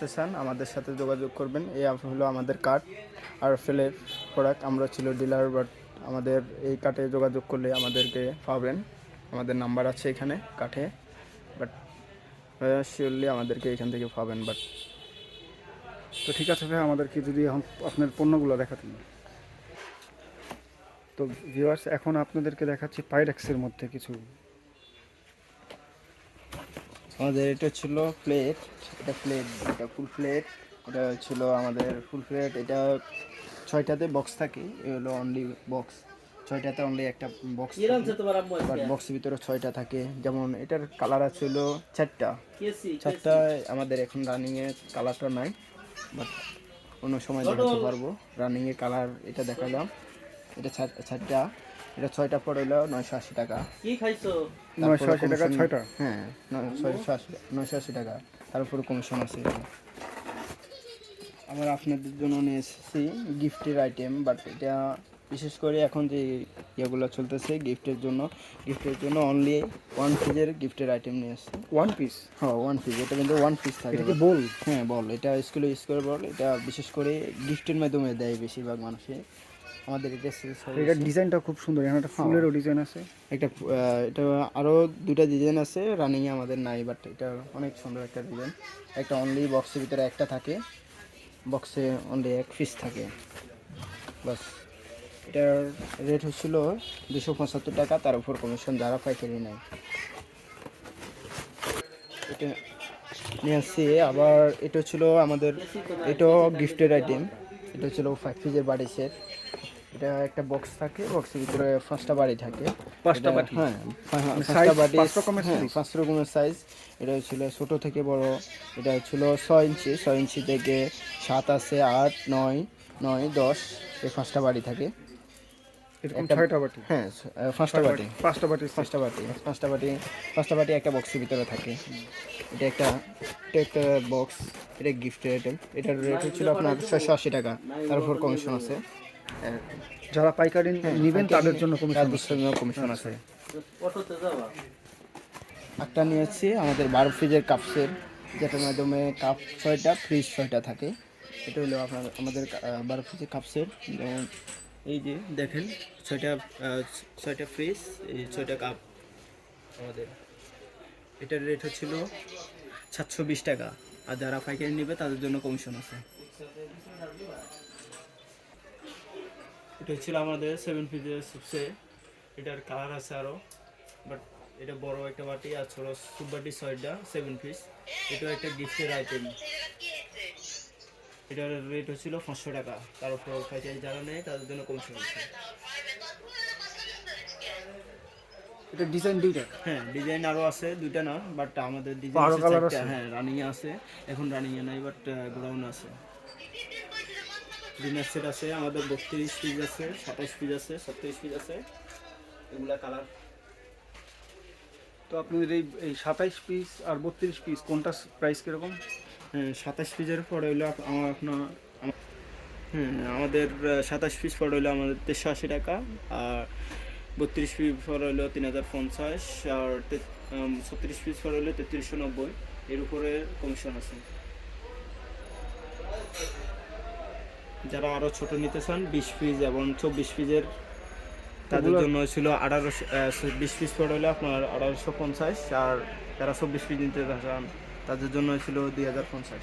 করতে চান, আমাদের সাথে যোগাযোগ করবেন। এই হলো আমাদের কার্ড আর ফেলের প্রোডাক্ট আমরা ছিল ডিলার বাট আমাদের এই কার্টে যোগাযোগ করলে আমাদেরকে পাবেন। আমাদের নাম্বার আছে এখানে কাঠে বাট শিওরলি আমাদেরকে এখান থেকে পাবেন বাট তো ঠিক আছে ভাই, আমাদেরকে যদি এখন আপনার পণ্যগুলো দেখাতেন তো ভিউয়ার্স এখন আপনাদেরকে দেখাচ্ছি পাইরেক্সের মধ্যে কিছু আমাদের এটা ছিল প্লেট এটা প্লেট এটা ফুল প্লেট এটা ছিল আমাদের ফুল প্লেট এটা ছয়টাতে বক্স থাকে এ হলো অনলি বক্স ছয়টাতে অনলি একটা বক্স বাট বক্সের ভিতরে ছয়টা থাকে যেমন এটার কালার আছে হলো চারটা। চারটা আমাদের এখন রানিং এ কালারটা নাই বাট অন্য সময় দেখাতে পারব। রানিং এ কালার এটা দেখালাম এটা চারটা। এটা ছয়টা পড়ে হলো নয়শো আশি টাকা। কি খাইছো? নয়শো আশি টাকা ছয়টা? হ্যাঁ নয়শো আশি নয়শো আশি টাকা। তার উপরে কমিশন আছে আমরা আপনাদের জন্য নিয়ে এসেছি গিফটের আইটেম বাট এটা বিশেষ করে এখন যে ইয়েগুলো চলতেছে গিফটের জন্য গিফটের জন্য অনলি ওয়ান পিসের গিফটের আইটেম নিয়ে এসেছি। ওয়ান পিস হ্যাঁ ওয়ান পিস এটা কিন্তু ওয়ান পিস থাকে। বল? হ্যাঁ বল। এটা স্কুলে ইউজ করে বল। এটা বিশেষ করে গিফটের মাধ্যমে দেয় বেশিরভাগ মানুষে। আমাদের এটা হয় ডিজাইনটা খুব সুন্দর এখানে একটা ফুলেরও ডিজাইন আছে। একটা এটা আরও দুটা ডিজাইন আছে রানিংয়ে আমাদের নাই বাট এটা অনেক সুন্দর একটা ডিজাইন একটা অনলি বক্সের ভিতরে একটা থাকে বক্সে অনলি এক পিস থাকে। বাস এটার রেট হচ্ছিল দুশো পঁচাত্তর টাকা তার উপর কমিশন যারা পাইকারি নেয়। এটা নিয়ে আসছি আবার এটা ছিল আমাদের এটাও গিফটের আইটেম এটা ছিল ফাইভ পিসের বাড়ি সেট এটা একটা বক্স থাকে বক্সের ভিতরে পাঁচটা বাড়ি থাকে। পাঁচটা বাটি? হ্যাঁ মানে পাঁচটা বাটি পাঁচ রকমের হ্যাঁ, পাঁচ রকমের সাইজ এটা ছিল ছোট থেকে বড় এটা ছিল ছয় ইঞ্চি ছয় ইঞ্চি থেকে সাত আছে আট নয় নয় দশ এই পাঁচটা বাড়ি থাকে। একটা- ছয়টা বাটি? হ্যাঁ পাঁচটা বাটি। পাঁচটা বাটি। পাঁচটা বাটি পাঁচটা বাটি পাঁচটা বাটি একটা বক্সের ভিতরে থাকে। এটা একটা একটা বক্স এটা গিফটের আইটেম এটার রেট হচ্ছিল আপনার ছয়শো আশি টাকা। তার উপর কমিশন আছে। যারা পাইকারি নেবেন তাদের জন্য কমিশন কমিশন আছে। যাবা? একটা নিয়েছি আমাদের বারো ফ্রিজের কাপসের যেটার মাধ্যমে কাপ ছয়টা ফ্রিজ ছয়টা থাকে। এটা হলো আপনার আমাদের বারো ফ্রিজের কাপসের যেমন এই যে দেখেন ছয়টা ছয়টা ফ্রিজ এই ছয়টা কাপ আমাদের। এটার রেট হচ্ছিল সাতশো বিশ টাকা। আর যারা পাইকারি নেবে তাদের জন্য কমিশন আছে। এটা হচ্ছিল আমাদের সেভেন ফ্রিজের সুপসে এটার কালার আছে আরও বাট এটা বড় একটা বাটি আর ছোট সুপ বাটি ছয়টা সেভেন পিস এটা একটা গিফটের আইটেম এটার রেট হচ্ছিল পাঁচশো টাকা। তার উপর পাইকারি যারা নেয় তাদের জন্য কমিশন আছে। এটা ডিজাইন দুইটা? হ্যাঁ ডিজাইন আরও আছে দুইটা না বাট আমাদের ডিজাইন হ্যাঁ রানিং আছে এখন রানিংয়ে নাই বাট গোডাউন আছে। ডিনার সেট আছে আমাদের বত্রিশ পিস আছে সাতাশ পিস আছে ছত্রিশ পিস আছে। এগুলা কালার তো আপনাদের এই এই সাতাইশ পিস আর বত্রিশ পিস কোনটা প্রাইস কীরকম? হ্যাঁ সাতাশ পিসের পরে হইল আমার আপনার হ্যাঁ আমাদের সাতাশ পিস পরে হইল আমাদের তেরোশো আশি টাকা আর বত্রিশ পিস পরে হইল তিন হাজার পঞ্চাশ আর ছত্রিশ পিস পরে হইল তেত্রিশশো নব্বই। এর উপরে কমিশন আছে। যারা আরও ছোট নিতে চান বিশ পিস এবং চব্বিশ পিসের তাদের জন্য ছিল আঠারোশো বিশ পিস পড়ে হলে আপনার আঠারোশো পঞ্চাশ আর যারা চব্বিশ পিস নিতে চান তাদের জন্য ছিল দুই হাজার পঞ্চাশ।